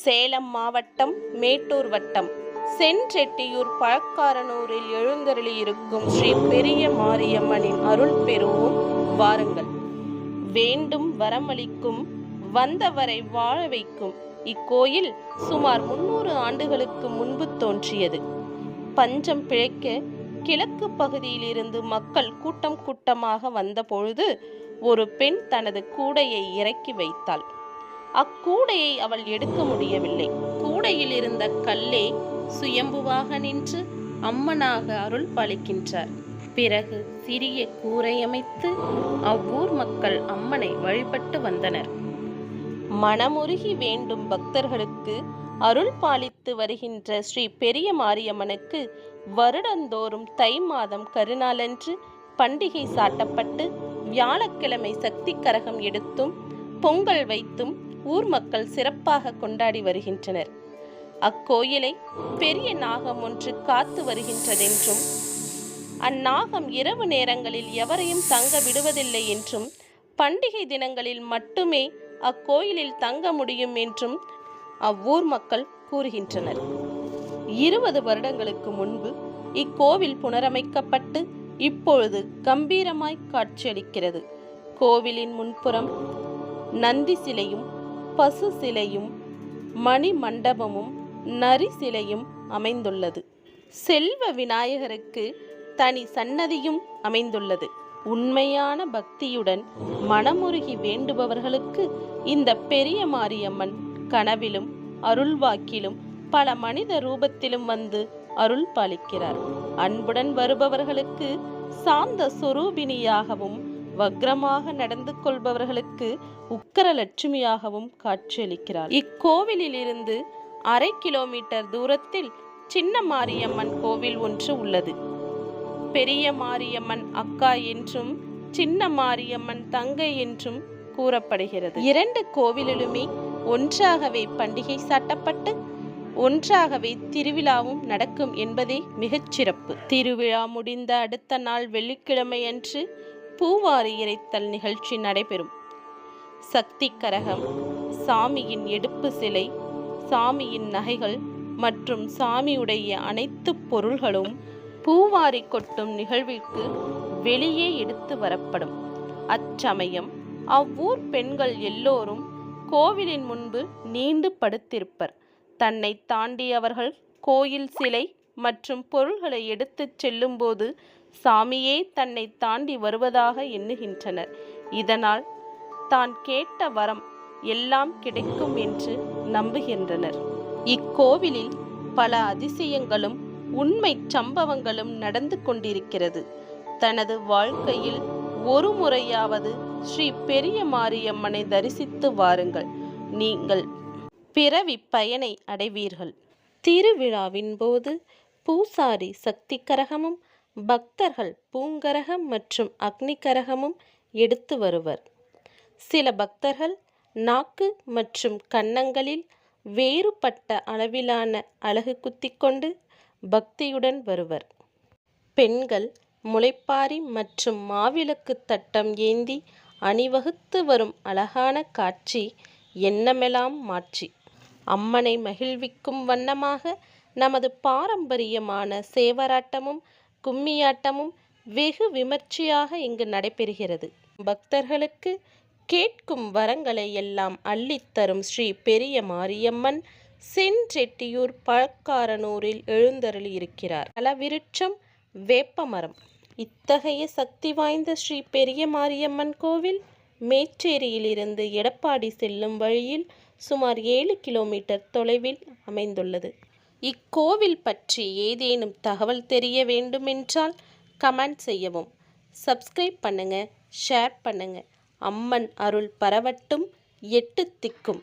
சேலம் மாவட்டம் மேட்டூர் வட்டம். செஞ்செட்டியூர் பழக்காரனூரில் எழுந்தருளியிருக்கும் ஸ்ரீ பெரிய மாரியம்மனின் அருள் பெறுவோம். வாருங்கள். வேண்டும் வரமளிக்கும் வந்தவரை வாழ வைக்கும். இக்கோயில் சுமார் முன்னூறு ஆண்டுகளுக்கு முன்பு தோன்றியது. பஞ்சம் பிழைக்க கிழக்கு பகுதியிலிருந்து மக்கள் கூட்டம் கூட்டமாக வந்தபொழுது ஒரு பெண் தனது கூடையை இறக்கி வைத்தாள். அக்கூடையை அவள் எடுக்க முடியவில்லை. கூடையில் இருந்த கல்லே சுயம்புவாக நின்று அம்மனாக அருள் பாலிக்கின்றார் பிறகு சிறிய கூரை அமைத்து அவ்வூர் மக்கள் அம்மனை வழிபட்டு வந்தனர். மனமுருகி வேண்டும் பக்தர்களுக்கு அருள் பாலித்து வருகின்ற ஸ்ரீ பெரிய மாரியம்மனுக்கு வருடந்தோறும் தை மாதம் கருநாளன்று பண்டிகை சாட்டப்பட்டு வியாழக்கிழமை சக்தி கரகம் எடுத்தும் பொங்கல் வைத்தும் ஊர் மக்கள் சிறப்பாக கொண்டாடி வருகின்றனர். அக்கோயிலை பெரிய நாகம் ஒன்று காத்து வருகின்றதென்றும் அந்நாகம் இரவு நேரங்களில் எவரையும் தங்க விடுவதில்லை என்றும் பண்டிகை தினங்களில் மட்டுமே அக்கோயிலில் தங்க முடியும் என்றும் அவ்வூர் மக்கள் கூறுகின்றனர். இருபது வருடங்களுக்கு முன்பு இக்கோவில் புனரமைக்கப்பட்டு இப்பொழுது கம்பீரமாய் காட்சியளிக்கிறது. கோவிலின் முன்புறம் நந்தி சிலையும் பசு சிலையும் மணி மண்டபமும் நரி சிலையும் அமைந்துள்ளது. செல்வ விநாயகருக்கு தனி சன்னதியும் அமைந்துள்ளது. உண்மையான பக்தியுடன் மனமுருகி வேண்டுபவர்களுக்கு இந்த பெரிய மாரியம்மன் கனவிலும் அருள்வாக்கிலும் பல மனித ரூபத்திலும் வந்து அருள் பாலிக்கிறார் அன்புடன் வருபவர்களுக்கு சாந்த சுரூபிணியாகவும் வக்ரமாக நடந்து கொள்பவர்களுக்கு உக்கர லட்சுமியாகவும் காட்சியளிக்கிறார் இக்கோவிலிலிருந்து அரை கிலோமீட்டர் தூரத்தில் சின்ன மாரியம்மன் கோவில் ஒன்று உள்ளது. பெரிய மாரியம்மன் அக்கா என்றும் சின்ன மாரியம்மன் தங்கை என்றும் கூறப்படுகிறது. இரண்டு கோவிலிலுமே ஒன்றாகவே பண்டிகை சாட்டப்பட்டு ஒன்றாகவே திருவிழாவும் நடக்கும் என்பதே மிகச் சிறப்பு திருவிழா முடிந்த அடுத்த நாள் வெள்ளிக்கிழமையன்று பூவாரி இறைத்தல் நிகழ்ச்சி நடைபெறும். சக்தி கரகம் சாமியின் எடுப்பு சிலை சாமியின் நகைகள் மற்றும் சாமியுடைய அனைத்து பொருள்களும் பூவாரி கொட்டும் நிகழ்விற்கு வெளியே எடுத்து வரப்படும். அச்சமயம் அவ்வூர் பெண்கள் எல்லோரும் கோவிலின் முன்பு நீண்டு படுத்திருப்பர். தன்னை தாண்டி அவர்கள் கோயில் சிலை மற்றும் பொருள்களை எடுத்துச் செல்லும்போது சாமியே தன்னை தாண்டி வருவதாக எண்ணுகின்றனர். இதனால் தான் கேட்ட வரம் எல்லாம் கிடைக்கும் என்று நம்புகின்றனர். இக்கோவிலில் பல அதிசயங்களும் உண்மை சம்பவங்களும் நடந்து கொண்டிருக்கிறது. தனது வாழ்க்கையில் ஒரு முறையாவது ஸ்ரீ பெரிய மாரியம்மனை தரிசித்து வாருங்கள். நீங்கள் பிறவி பயனை அடைவீர்கள். திருவிழாவின் போது பூசாரி சக்தி கரகமும் பக்தர்கள் பூங்கரகம் மற்றும் அக்னிகரகமும் எடுத்து வருவர். சில பக்தர்கள் நாக்கு மற்றும் கன்னங்களில் வேறுபட்ட அளவிலான அழகு குத்திக்கொண்டு பக்தியுடன் வருவர். பெண்கள் முளைப்பாரி மற்றும் மாவிளக்கு தட்டம் ஏந்தி அணிவகுத்து வரும் அழகான காட்சி என்னமெல்லாம் மாற்றி அம்மனை மகிழ்விக்கும் வண்ணமாக நமது பாரம்பரியமான சேவராட்டமும் கும்மியாட்டமும் வெகு விமர்சையாக இங்கு நடைபெறுகிறது. பக்தர்களுக்கு கேட்கும் வரங்களை எல்லாம் அள்ளித்தரும் ஸ்ரீ பெரிய மாரியம்மன் செஞ்செட்டியூர் பழக்காரனூரில் எழுந்தருளியிருக்கிறார். அளவிருட்சம் வேப்பமரம். இத்தகைய சக்தி வாய்ந்த ஸ்ரீ பெரிய மாரியம்மன் கோவில் மேச்சேரியிலிருந்து எடப்பாடி செல்லும் வழியில் சுமார் ஏழு கிலோமீட்டர் தொலைவில் அமைந்துள்ளது. இக்கோவில் பற்றி ஏதேனும் தகவல் தெரிய வேண்டுமென்றால் கமெண்ட் செய்யவும். சப்ஸ்கிரைப் பண்ணுங்கள் ஷேர் பண்ணுங்கள் அம்மன் அருள் பரவட்டும் எட்டு திக்கும்.